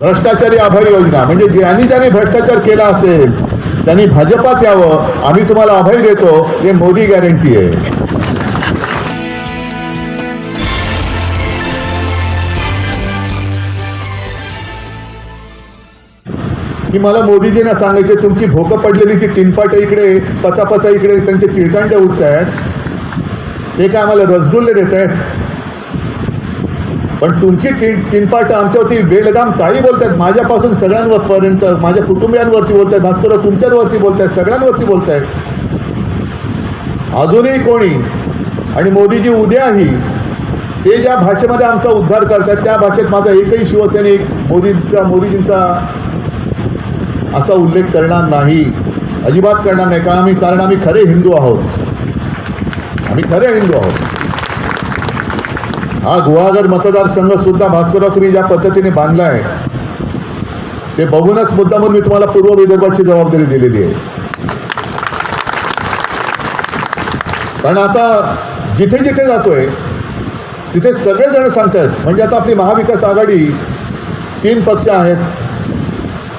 भ्रष्टाचारी आभार योजना. म्हणजे ज्यांनी ज्यांनी भ्रष्टाचार केला असेल त्यांनी भाजपात यावं आम्ही तुम्हाला अभय देतो. हे मोदी गॅरंटी आहे. की मला मोदीजींना सांगायचे तुमची भोकं पडलेली ती टिनपाट इकडे पचापचा इकडे त्यांचे चिळकांडे उठत आहेत ते काय आम्हाला रसगुल्ले देत आहेत पण तुमची किन टिनपाट आमच्यावरती बेलगाम काही बोलतात माझ्यापासून सगळ्यांपर्यंत माझ्या कुटुंबियांवरती बोलतात भास्कर तुमच्यावरती बोलतायत. सगळ्यांवरती बोलतायत. अजूनही कोणी? आणि मोदीजी उद्याही ते ज्या भाषेमध्ये आमचा उद्धार करतात त्या भाषेत माझा एकही शिवसैनिक मोदींचा मोदीजींचा असा उल्लेख करणार नाही. अजिबात करणार नाही. कारण आम्ही कारण आम्ही खरे हिंदू आहोत. आम्ही खरे हिंदू आहोत. हा गुहागर मतदारसंघ सुद्धा भास्करराव तुम्ही ज्या पद्धतीने बांधला आहे ते बघूनच मुद्दा म्हणून मी तुम्हाला पूर्व विदर्भाची जबाबदारी दिलेली आहे. कारण आता जिथे जिथे जातोय तिथे सगळेजण सांगतात म्हणजे आता आपली महाविकास आघाडी तीन पक्ष आहेत.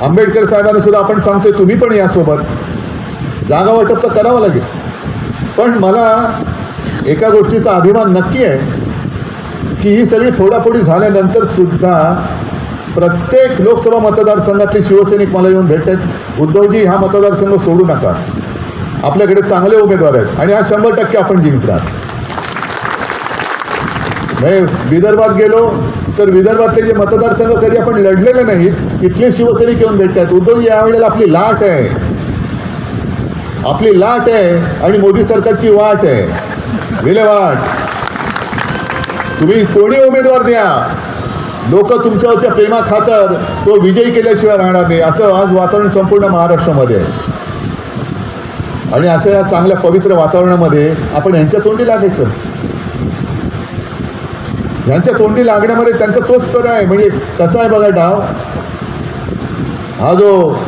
आंबेडकर साहेबांना सुद्धा आपण सांगतोय तुम्ही पण यासोबत जागा वाटप तर करावं लागेल. पण मला एका गोष्टीचा अभिमान नक्की आहे. की ही सगळी फोडाफोडी झाल्यानंतर सुद्धा प्रत्येक लोकसभा मतदारसंघातले शिवसैनिक मला येऊन भेटतात उद्धवजी हा मतदारसंघ सोडू नका. आपल्याकडे चांगले उमेदवार आहेत आणि हा शंभर टक्के आपण जिंकणार. म्हणजे विदर्भात गेलो तर विदर्भातले जे मतदारसंघ कधी आपण लढलेले नाहीत तिथले शिवसैनिक येऊन भेटतात. उद्धव यावेळेला आपली लाट आहे. आपली लाट आहे आणि मोदी सरकारची वाट आहे. विल्हेवाट. तुम्ही कोणी उमेदवार द्या? लोक तुमच्यावरच्या प्रेमा खातर तो विजयी केल्याशिवाय राहणार नाही. असं आज वातावरण संपूर्ण महाराष्ट्रामध्ये आहे. आणि अशा या चांगल्या पवित्र वातावरणामध्ये आपण यांच्या तोंडी लागायचं. यांच्या तोंडी लागण्यामध्ये त्यांचा तोच स्तर आहे. म्हणजे कसा आहे बघा डाव? हा जो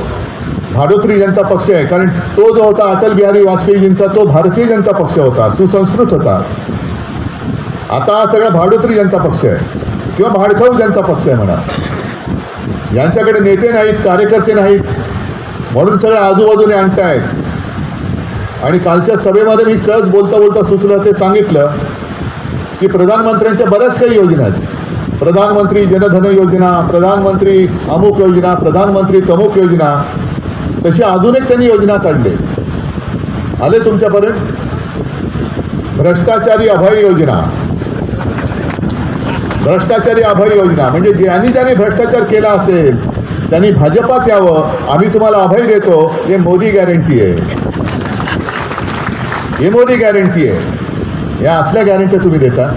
भाडोत्री जनता पक्ष आहे कारण तो जो होता अटल बिहारी वाजपेयीजींचा तो भारतीय जनता पक्ष होता सुसंस्कृत होता. आता हा सगळा भाडोत्री जनता पक्ष आहे. किंवा भाडखाऊ जनता पक्ष आहे म्हणा. यांच्याकडे नेते नाहीत कार्यकर्ते नाहीत. म्हणून सगळ्या आजूबाजूने आणतायत आणि कालच्या सभेमध्ये मी सहज बोलता बोलता सुचलं ते सांगितलं की प्रधानमंत्र्यांच्या बऱ्याच काही योजना आहेत. प्रधानमंत्री जनधन योजना प्रधानमंत्री अमुक योजना प्रधानमंत्री तमुक योजना तशी अजून एक त्यांनी योजना काढली. आले तुमच्यापर्यंत? भ्रष्टाचारी अभय योजना. भ्रष्टाचारी अभय योजना. म्हणजे ज्यांनी ज्यांनी भ्रष्टाचार केला असेल त्यांनी भाजपात यावं आम्ही तुम्हाला अभय देतो हे मोदी गॅरंटी आहे. हे मोदी गॅरंटी आहे. या असल्या गॅरंटी तुम्ही देता.